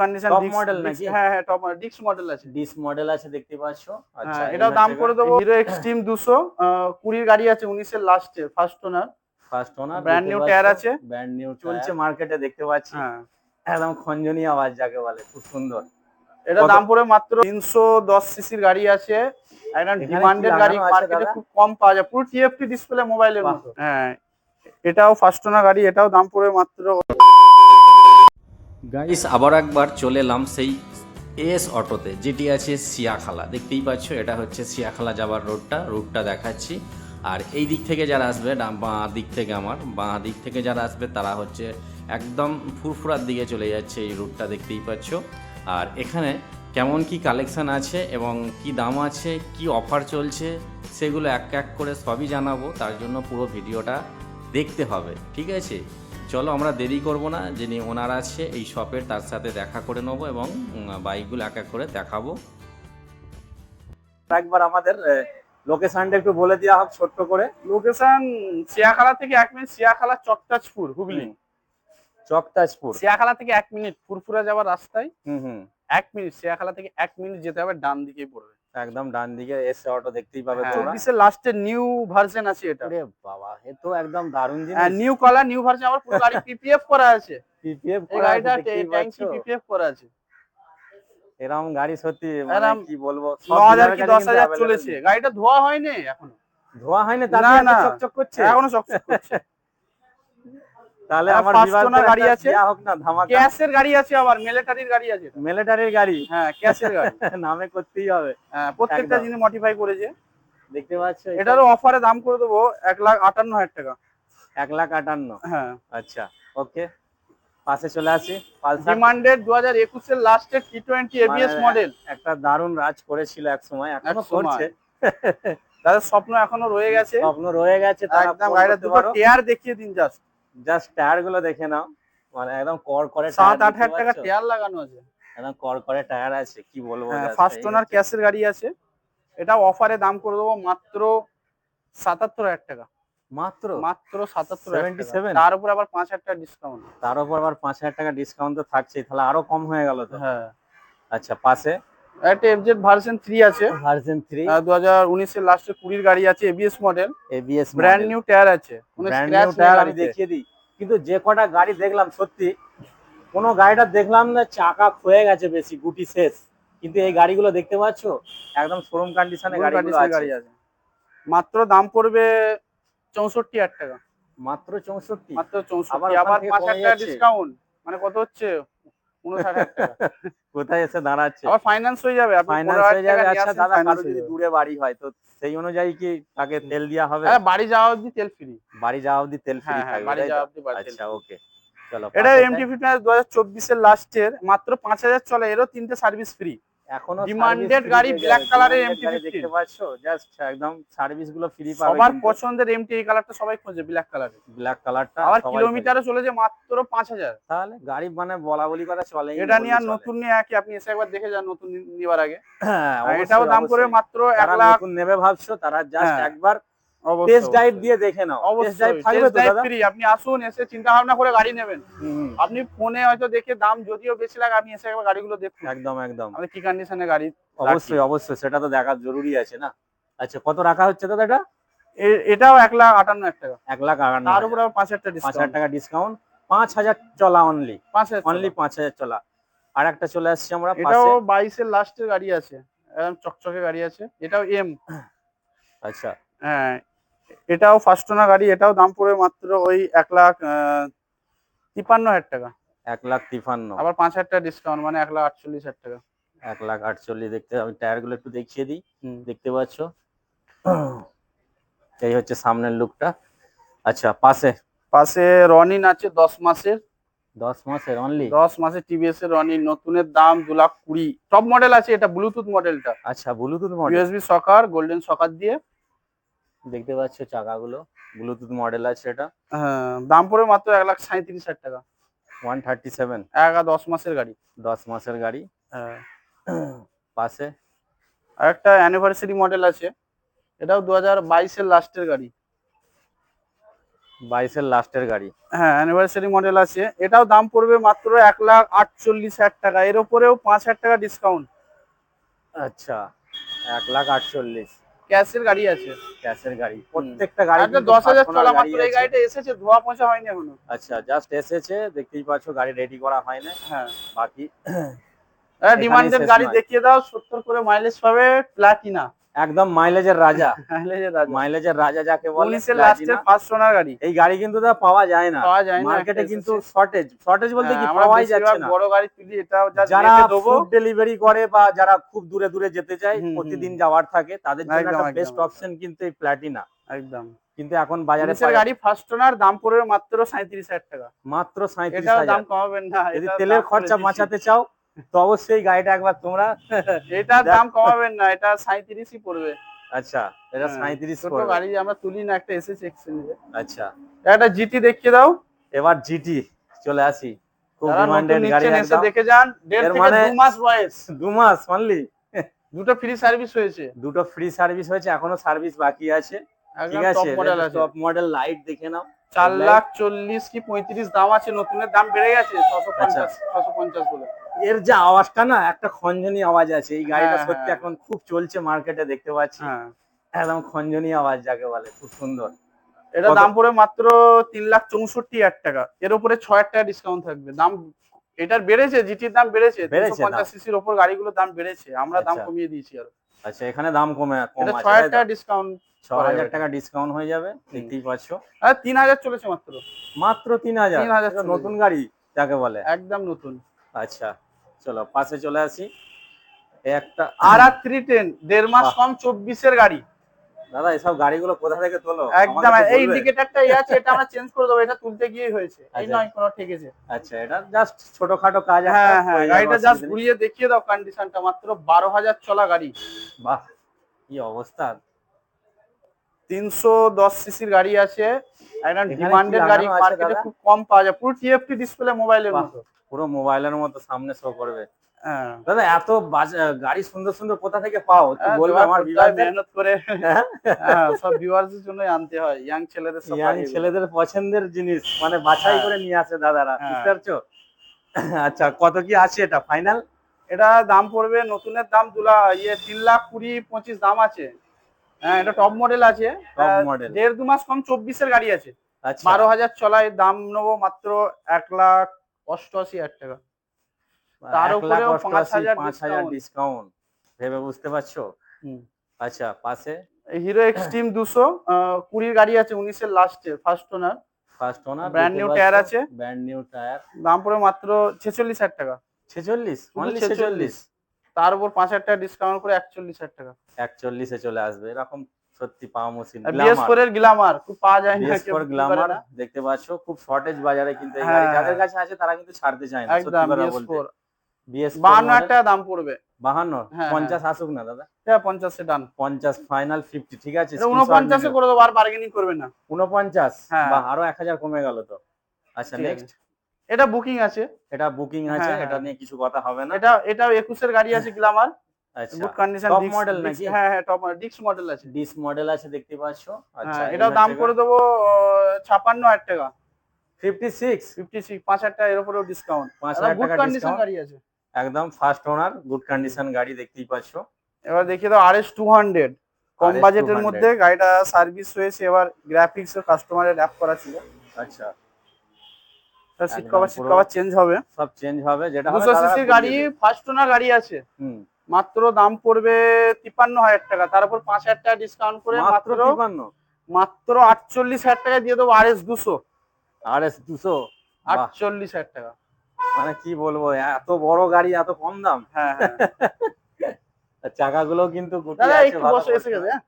Condition model নাকি? হ্যাঁ হ্যাঁ টপ ডিক্স মডেল আছে। ডিস মডেল আছে দেখতে পাচ্ছ। আচ্ছা হ্যাঁ, এটাও দাম করে দেবো। হিরো এক্সট্রিম দুশো কুড়ির গাড়ি আছে উনিশের লাস্টে first owner first owner Brand new tire আছে। ব্র্যান্ড নিউ চলছে মার্কেটে দেখতে পাচ্ছি। হ্যাঁ। একদম খঞ্জনি আওয়াজ যাকে বলে খুব সুন্দর। এটা? দাম পড়ে মাত্র তিনশো দশ সিসির গাড়ি আছে। ডিমান্ডেড গাড়ি মার্কেটে খুব কম পাওয়া যায়। পুরো টিএফটি ডিসপ্লে মোবাইলের। মতো। হ্যাঁ এটাও ফার্স্ট ওনার গাড়ি এটাও দাম পড়ে মাত্র গাইস আবার একবার চলে এলাম সেই এস অটোতে, যেটি আছে সিয়াখালা। দেখতেই পাচ্ছ, এটা হচ্ছে সিয়াখালা যাবার রোডটা রুটটা দেখাচ্ছি। আর এই দিক থেকে যারা আসবে বাঁ দিক থেকে আমার, বাঁ দিক থেকে যারা আসবে, তারা হচ্ছে একদম ফুরফুরার দিকে চলে যাচ্ছে এই রুটটা দেখতেই পাচ্ছ। আর এখানে কেমন কি কালেকশান আছে এবং কি দাম আছে, কি অফার চলছে, সেগুলো এক এক করে সবই জানাব। তার জন্য পুরো ভিডিওটা দেখতে হবে, ঠিক আছে? চলো আমরা দেরি করব না যিনি ওনার আছে এই শপের তার সাথে দেখা করে নেব এবং বাইকগুলো এক এক করে দেখাবো। একবার আমাদের লোকেশনটা একটু বলে দেওয়া হোক ছোট্ট করে। লোকেশন সিয়াখালা থেকে এক মিনিট সিয়াখালা চকটাজপুর হুগলি। চকতাজপুর। সিয়াখালা থেকে এক মিনিট ফুরফুরা যাওয়ার রাস্তায় হুম হুম। এক মিনিট সিয়াখালা থেকে এক মিনিট যেতে হবে ডান দিকেই পড়বে। একদম ডান দিকে এসে অটো দেখতেই পাবে তোমরা। চব্বিশের লাস্টের নিউ ভার্সন আছে এটা। আরে বাবা এ তো একদম দারুণ হ্যাঁ নিউ কালার নিউ ভার্সন আবার পুরো গাড়ি পিপিএফ করা আছে। পিপিএফ করা এই গাড়িটা ট্যাঙ্কি পিপিএফ করা আছে। এরকম গাড়ি সত্যি মানে কি বলব ন সব হাজার dealer কি কাছে দশ কিন্তু হাজার available চলেছে। নেই। গাড়িটা ধোয়া হয়নি এখনও। ধোয়া হয়নি তার না। চকচক করছে? এখনও চকচক করছে। তাহলে আমার বিভাগ গাড়ি আছে। হোক না ধামাকা। ক্যাশের গাড়ি আছে আবার মিলিটারির গাড়ি আছে। মিলিটারির গাড়ি? হ্যাঁ ক্যাশের গাড়ি। নামে করতেই হবে। হ্যাঁ প্রত্যেকটা জিনিস মডিফাই করেছে। দেখতে পাচ্ছ এটা? এটারও অফারে দাম করে দেবো এক লাখ আটান্ন হাজার টাকা। এক লাখ আটান্ন? হ্যাঁ। আচ্ছা ওকে পাশে চলে আসি পালসার। ডিমান্ডেড দু হাজার একুশের লাস্টের টি টোয়েন্টি এবিএস মানে মডেল একটা দারুণ রাজ করেছিল এক সময় এখনও। করছে। তাদের স্বপ্ন এখনও রয়ে গেছে। স্বপ্ন রয়ে গেছে একদম গাড়িটা দুটো টেয়ার দেখিয়ে দিন জাস্ট জাস্ট টায়ারগুলো দেখে নাও। মানে একদম কর করে সাত আট হাজার টাকা টেয়ার লাগানো আছে। একদম কর করে টায়ার আছে কি বলব ফার্স্ট ওনার ক্যাশের গাড়ি আছে। এটা অফারে দাম করে দেবো মাত্র সাতাত্তর হাজার টাকা। মাত্র? মাত্র সাতাত্তর 77? টাকা। তার উপর আবার পাঁচ হাজার টাকা ডিসকাউন্ট তার উপর আবার পাঁচ হাজার টাকা ডিসকাউন্ট তো থাকছেই তাহলে আরও কম হয়ে গেল তো? হ্যাঁ। আচ্ছা পাশে? একটা এফজেড ভার্সন থ্রি আছে। ভার্সন থ্রি দু হাজার উনিশের লাস্টে কুড়ির গাড়ি আছে ABS model ABS brand new tyre আছে। কোনো ব্র্যান্ড স্ক্র্যাচ নিউ টায়ার আমি দেখিয়ে দিই। কিন্তু যে কটা গাড়ি দেখলাম সত্যি কোনো গাড়িটা দেখলাম না চাকা ক্ষয়ে গেছে বেশি গুটি শেষ। কিন্তু এই গাড়িগুলো দেখতে পাচ্ছো? একদম শোরুম কন্ডিশনে গাড়ি আছে। মাত্র দাম পড়বে চৌষট্টি হাজার টাকা। মাত্র চৌষট্টি? মাত্র চৌষট্টি। আবার পাঁচ হাজার টাকা ডিসকাউন্ট মানে কত হচ্ছে? কোথায় এসে দাঁড়াচ্ছে? আবার ফাইন্যান্স হয়ে যাবে। ফাইন্যান্স হয়ে যাবে আচ্ছা দাদা কারও যদি দূরে বাড়ি হয় তো সেই অনুযায়ী কি তাকে তেল দেওয়া হবে? হ্যাঁ বাড়ি যাওয়া অব্দি তেল ফ্রি বাড়ি যাওয়া অবধি তেল ফ্রি হ্যাঁ হ্যাঁ থাকবে বাড়ি যাওয়া অবধি আচ্ছা ওকে চলো এটা এমটি ফিটনেস দু হাজার চব্বিশের লাস্টের মাত্র পাঁচ হাজার চলে এরও তিনটে সার্ভিস ফ্রি এখনও গাড়ি ব্ল্যাক কালারের যাবে। colour এর demanded গাড়ি MT-15 দেখতে পাচ্ছো? জাস্ট একদম সার্ভিসগুলো ফ্রি পাবে সবার পছন্দের এমটি এই কালারটা সবাই খোঁজে ব্ল্যাক ব্ল্যাক কালারটা মাত্র পাঁচ হাজার। তাহলে গাড়ি মানে বলা বলি কথা চলে এটা নিয়ে আর নতুন নিয়ে আপনি এসে একবার দেখে যান নতুন আগে। হ্যাঁ এটাও দাম করে মাত্র এক লাখ নেবে ভাবছ তারা জাস্ট হ্যাঁ, একবার টেস্ট ড্রাইভ দিয়ে দেখে নাও। টেস্ট ড্রাইভ থাকবে তো দাদা? ফ্রি আপনি আসুন এসে চিন্তা ভাবনা করে গাড়ি নেবেন। আপনি ফোনে হয়তো দেখে দাম যদিও বেশি লাগে আপনি এসে একবার গাড়িগুলো দেখুন। একদম একদম। আমাদের কি কন্ডিশনে গাড়ি অবশ্যই অবশ্যই সেটা তো দেখা জরুরি আছে না? আচ্ছা কত রাখা হচ্ছে দাদা এটা? এটাও এক লাখ আটান্ন হাজার টাকা। এক লাখ আটান্ন তার। উপর পাঁচ হাজার টাকা পাঁচ হাজার টাকা ডিসকাউন্ট পাঁচ হাজার চলা অনলি পাঁচ হাজার অনলি পাঁচ হাজার চলা। আর একটা চলে আসছে আমরা এটাও বাইশের লাস্টের গাড়ি আছে। একদম চকচকে গাড়ি আছে। এটাও এম আচ্ছা। হ্যাঁ এটাও ফার্স্ট ওনার গাড়ি এটাও দাম পড়বে মাত্র ওই এক লাখ আহ, তিপ্পান্ন হাজার টাকা। এক লাখ তিপ্পান্ন। আবার পাঁচ হাজার টাকা ডিসকাউন্ট মানে এক লাখ আটচল্লিশ হাজার টাকা। এক লাখ আটচল্লিশ দেখতে আমি টায়ারগুলো একটু দেখিয়ে দিই। দেখতে পাচ্ছ? এই হচ্ছে সামনের লুকটা আচ্ছা পাশে? পাশে রনিন আছে দশ মাসের। দশ মাসের অনলি দশ মাসের টিভিএস এর রনিন নতুনের দাম দু লাখ কুড়ি। টপ মডেল আছে এটা ব্লুটুথ মডেলটা আচ্ছা Bluetooth model USB shocker golden shocker দিয়ে। দেখতে পাচ্ছ চাকাগুলো ব্লুটুথ মডেল আছে এটা। হ্যাঁ, দাম পড়বে মাত্র এক লাখ সাঁত্রিশ হাজার টাকা। ওয়ান থার্টি সেভেন এক দশ মাসের গাড়ি। দশ মাসের গাড়ি। হ্যাঁ। পাশে? আর একটা অ্যানিভার্সারি মডেল আছে। এটাও দু হাজার বাইশের লাস্টের গাড়ি। বাইশের লাস্টের গাড়ি। হ্যাঁ অ্যানিভার্সারি মডেল আছে। এটাও দাম পড়বে মাত্র এক লাখ আটচল্লিশ হাজার টাকা। এর উপরেও পাঁচ হাজার টাকা ডিসকাউন্ট আচ্ছা এক লাখ আটচল্লিশ। ক্যাশের গাড়ি আছে। ক্যাশের গাড়ি। প্রত্যেকটা গাড়ি একটা কিন্তু দশ হাজার চলা মাত্র এই গাড়িটা এসেছে ধোয়া পোঁছা হয়নি এখনও? আচ্ছা জাস্ট এসেছে দেখতেই পাচ্ছ গাড়ি রেডি করা হয় না। হ্যাঁ। বাকি ডিমান্ডেড শেষ গাড়ি দেখিয়ে দাও সত্তর করে মাইলেজ পাবে প্লাটিনা একদম মাইলেজের রাজা। মাইলেজের রাজা। মাইলেজের রাজা যাকে বলে Platina। লাস্টের ফার্স্ট সোনার গাড়ি। এই গাড়ি কিন্তু দা পাওয়া যায় না। পাওয়া যায় না। মার্কেটে কিন্তু শর্টেজ শর্টেজ বলতে কি হ্যাঁ, পাওয়াই যাচ্ছে না। বড় গাড়ি তুলি এটাও যা যারা ফুড ডেলিভারি করে বা যারা খুব দূরে দূরে যেতে চায়। প্রতিদিন যাওয়ার থাকে তাদের জন্য একটা বেস্ট অপশন কিন্তু এই প্ল্যাটিনা একদম। কিন্তু এখন বাজারে পাওয়া- গাড়ি ফার্স্ট ওনার দাম পড়বে মাত্র সাঁত্রিশ হাজার টাকা। মাত্র সাঁত্রিশ এটাও হাজার। দাম কমাবেন না যদি তেলের খরচা বাঁচাতে চাও তো অবশ্যই গাড়িটা একবার তোমরা এটার দাম কমাবেন না এটা সাঁত্রিশই পড়বে। আচ্ছা এটা হ্যাঁ, সাঁত্রিশ ছোট গাড়ি আমরা তুলি না একটা এসেছে এক্সচেঞ্জে আচ্ছা। একটা জিটি দেখিয়ে দাও। এবার জিটি চলে আসি। খুব ডিমান্ডেড গাড়ি এসে দেখে যান দেড় থেকে মানে- দু মাস বয়স। দু মাস অনলি দুটো ফ্রি সার্ভিস হয়েছে। দুটো ফ্রি সার্ভিস হয়েছে এখনও সার্ভিস বাকি আছে। ঠিক আছে? আছে। টপ মডেল লাইট দেখে নাও। চার লাখ চল্লিশ কি পঁয়ত্রিশ দাম আছে নতুনের দাম বেড়ে গেছে ছশো আচ্ছা। পঞ্চাশ ছশো পঞ্চাশ বলে। এর যে আওয়াজটা না একটা খঞ্জনি আওয়াজ আছে এই গাড়িটা হ্যাঁ, সত্যি হ্যাঁ। এখন খুব চলছে মার্কেটে দেখতে পাচ্ছি। হ্যাঁ। একদম খঞ্জনি আওয়াজ যাকে বলে খুব সুন্দর। এটা দাম পড়বে মাত্র তিন লাখ চৌষট্টি হাজার টাকা। এর উপরে ছয় হাজার টাকা ডিসকাউন্ট থাকবে। দাম এটার বেড়েছে জিটির দাম বেড়েছে বেড়েছে পঞ্চাশ সিসির ওপর গাড়িগুলোর দাম বেড়েছে। আমরা দাম আচ্ছা। কমিয়ে দিয়েছি আর। আচ্ছা এখানে দাম কমে কম এটা আছে ছয় হাজার তাই তো? টাকা ডিসকাউন্ট ছ হাজার টাকা ডিসকাউন্ট হয়ে যাবে দেখতেই পাচ্ছ। আর তিন হাজার চলেছে মাত্র। মাত্র তিন হাজার? 3000 এটা চলে নতুন গাড়ি যাকে বলে? একদম নতুন। আচ্ছা চলো পাশে চলে আসি। একটা আর আর থ্রি টেন দেড় মাস কম কম চব্বিশের গাড়ি। দাদা এসব গাড়িগুলো কোথা থেকে তোলো? একদম এই। ইন্ডিকেটরটা আছে এটা আমরা চেঞ্জ করে দেবো এটা তুলতে গিয়েই হয়েছে। এই আচ্ছা। নয় কোনো ঠেকেছে আচ্ছা এটা জাস্ট ছোটখাটো কাজ হ্যাঁ হ্যাঁ গাড়িটা জাস্ট ঘুরিয়ে দেখিয়ে দাও কন্ডিশনটা মাত্র বারো হাজার চলা গাড়ি। বাহ কি অবস্থা। তিনশো দশ সিসির গাড়ি আছে একদম ডিমান্ডেড গাড়ি মার্কেটে খুব কম পাওয়া যায় পুরো টিএফটি ডিসপ্লে মোবাইলের। মতো। পুরো মোবাইলের মতো সামনে শো করবে। দাদা এত গাড়ি সুন্দর সুন্দর কোথা থেকে পাও? হ্যাঁ, বলবে আমার মেহনত করে? হ্যাঁ, সব ভিউয়ার্সের জন্যই আনতে হয় ইয়াং ছেলেদের ইয়াং ছেলেদের পছন্দের জিনিস মানে বাছাই হ্যাঁ। করে নিয়ে আসে দাদারা হ্যাঁ। বুঝতে পারছ? আচ্ছা কত কি আছে এটা ফাইনাল এটা দাম পড়বে নতুনের দাম দুলা ইয়ে তিন লাখ কুড়ি পঁচিশ দাম আছে। হ্যাঁ এটা টপ মডেল আছে। টপ মডেল দেড় দু মাস কম চব্বিশের গাড়ি আছে। আচ্ছা। বারো হাজার চলায় দাম নেব মাত্র এক লাখ অষ্টআশি হাজার টাকা। তার পাঁচ হাজার পাঁচ হাজার discount। ডিসকাউন্ট ভেবে বুঝতে পারছ? আচ্ছা পাশে? হিরো এক্সট্রিম দুশো কুড়ির গাড়ি আছে উনিশের লাস্টে first owner first owner Brand new tyre আছে। ব্র্যান্ড নিউ টায়ার দাম পড়বে মাত্র ছেচল্লিশ হাজার টাকা। ছেচল্লিশ? শুধু অনলি 46 তার উপর পাঁচ হাজার টাকা ডিসকাউন্ট করে একচল্লিশ হাজার টাকা। একচল্লিশে চলে আসবে। এরকম সত্যি পাওয়া মুশকিল। বিএস এর গ্লামার খুব পাওয়া যায় না। গ্লামার দেখতে পাচ্ছ? খুব শর্টেজ বাজারে কিন্তু এই গাড়ি। হ্যাঁ। যাদের কাছে আছে তারা কিন্তু ছাড়তে চায় না সত্যি কথা বলতে। বাহান্ন হাজার টাকা দাম পড়বে। বাহান্ন? হ্যাঁ, পঞ্চাশ আসুক না দাদা। হ্যাঁ পঞ্চাশে ডান পঞ্চাশ ফাইনাল ফিফটি ঠিক আছে? উনপঞ্চাশে করে দেবো আর বার্গেনিং করবে না। উনপঞ্চাশ হ্যাঁ। আরও এক হাজার কমে গেল তো। আচ্ছা নেক্সট এটা বুকিং আছে। এটা বুকিং আছে হ্যাঁ, এটা হ্যাঁ। নিয়ে কিছু কথা হবে না। এটা এটাও একুশের গাড়ি আছে গ্লামার আচ্ছা। গুড কন্ডিশন Top model নাকি? হ্যাঁ হ্যাঁ টপ ডিক্স মডেল আছে। ডিস মডেল আছে দেখতে পাচ্ছ। আচ্ছা হ্যাঁ এটাও দাম করে দেবো ছাপান্ন হাজার টাকা। ফিফটি সিক্স ফিফটি সিক্স পাঁচ হাজার টাকা এর উপরেও ডিসকাউন্ট পাঁচ হাজার টাকা ডিসকাউন্ট গাড়ি আছে। একদম ফার্স্ট ওনার গুড কন্ডিশন গাড়ি দেখতেই পাচ্ছ। এবার দেখিয়ে দাও আর এস টু হান্ড্রেড কম বাজেটের মধ্যে গাড়িটা সার্ভিস হয়েছে এবার গ্রাফিক্স কাস্টমারের অ্যাপ করা ছিল। আচ্ছা। Seat cover seat cover change হবে। সব চেঞ্জ হবে যেটা দুশো সিসির গাড়ি ফার্স্ট ওনার গাড়ি আছে। হুম। মাত্র দাম পড়বে তিপ্পান্ন হাজার টাকা। তার উপর পাঁচ হাজার টাকা ডিসকাউন্ট করে মাত্র মাত্র তিপ্পান্ন? মাত্র আটচল্লিশ হাজার টাকা দিয়ে দেবো আর এস দুশো। আর এস দুশো? আটচল্লিশ হাজার টাকা। মানে কি বলব এত বড় গাড়ি এত কম দাম। হ্যাঁ হ্যাঁ। চাকাগুলো কিন্তু হ্যাঁ।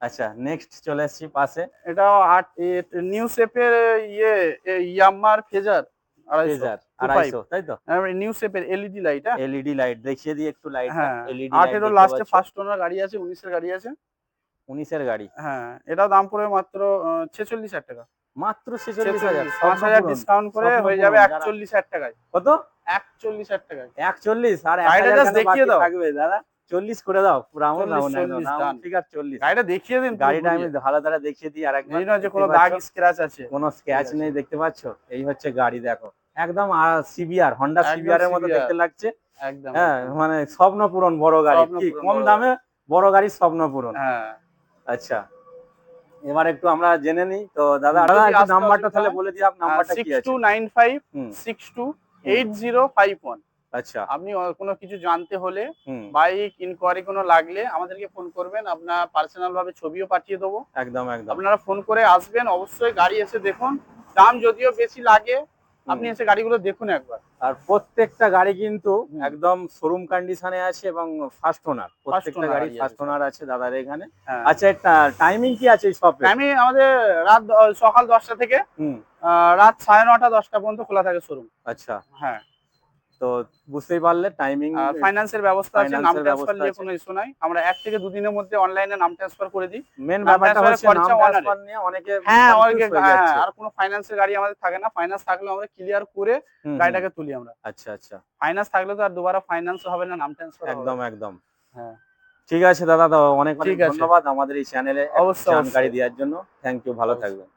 আচ্ছা নেক্সট চলে এসেছি পাশে। এটাও আট নিউ শেপের ইয়ে ইয়ামার ফেজার ফেজার আড়াইশো তাই তো? নিউ শেপের এলইডি লাইট হ্যাঁ। এলইডি লাইট দেখিয়ে একটু লাইট হ্যাঁ এলইডি আঠেরো লাস্টে ফার্স্ট ওনার গাড়ি আছে উনিশের গাড়ি আছে। উনিশের গাড়ি। হ্যাঁ এটাও দাম পড়বে মাত্র ছেচল্লিশ হাজার টাকা। মাত্র ছেচল্লিশ হাজার পাঁচ হাজার ডিসকাউন্ট করে হয়ে যাবে একচল্লিশ হাজার টাকায়। কত? একচল্লিশ হাজার টাকায়। একচল্লিশ আর দেখিয়ে দাও। থাকবে দাদা। চল্লিশ করে দাও রাউন্ড 40, রাউন্ড 40 done। চল্লিশ। গাড়িটা দেখিয়ে দিন গাড়িটা আমি ভালো দ্বারা দেখিয়ে দিই আর একবার। যে কোনো দাগ স্ক্র্যাচ আছে। কোনো স্ক্যাচ নেই দেখতে পাচ্ছ? এই হচ্ছে গাড়ি দেখো। একদম সিবিআর হন্ডা সিবিআর এর মতো দেখতে লাগছে। একদম হ্যাঁ মানে স্বপ্ন পূরণ বড় গাড়ি। কি কম দামে বড় গাড়ির স্বপ্ন পূরণ হ্যাঁ। আচ্ছা। এবার একটু আমরা জেনে নিই। তো দাদা দাদা একটু নাম্বারটা তাহলে বলে দিই আপনার নাম্বারটা কি আছে? Two nine five hmm. Six two eight zero five one আচ্ছা। আপনি কোনো কিছু জানতে হলে বাইক ইনকোয়ারি কোনো লাগলে আমাদেরকে ফোন করবেন আপনার পার্সোনাল ভাবে ছবিও পাঠিয়ে দেবো। একদম একদম। আপনারা ফোন করে আসবেন অবশ্যই গাড়ি এসে দেখুন। দাম যদিও বেশি লাগে আপনি এসে গাড়িগুলো দেখুন একবার। আর প্রত্যেকটা গাড়ি কিন্তু একদম শোরুম কন্ডিশনে আছে এবং ফার্স্ট ওনার প্রত্যেকটা গাড়ি ফার্স্ট। ওনার আছে দাদার এখানে। হ্যাঁ। আচ্ছা একটা টাইমিং কি আছে এই শপে আমি আমাদের রাত সকাল দশটা থেকে রাত সাড়ে নটা দশটা পর্যন্ত খোলা থাকে শোরুম। আচ্ছা। হ্যাঁ। তো বুঝতেই পারলে টাইমিং আর ফাইন্যান্সের ব্যবস্থা আছে নাম ট্রান্সফার নিয়ে। কোনো ইস্যু নাই। আমরা এক থেকে দুদিনের মধ্যে অনলাইনে নাম ট্রান্সফার করে দিই। মেন ব্যাপারটা হচ্ছে নাম ট্রান্সফার নিয়ে অনেকে হ্যাঁ অনেকে হয়ে। আর কোনো ফাইন্যান্সের গাড়ি আমাদের থাকে না। ফাইন্যান্স থাকলে আমরা ক্লিয়ার করে। গাড়িটাকে তুলি আমরা। আচ্ছা আচ্ছা। ফাইন্যান্স থাকলে তো আর দুবারা ফাইন্যান্স হবে না নাম ট্রান্সফার একদম একদম। হ্যাঁ। ঠিক আছে দাদা তো অনেক অনেক। ধন্যবাদ আমাদের এই চ্যানেলে অবশ্যই জানকারি দেওয়ার জন্য। থ্যাংক ইউ ভালো থাকবেন.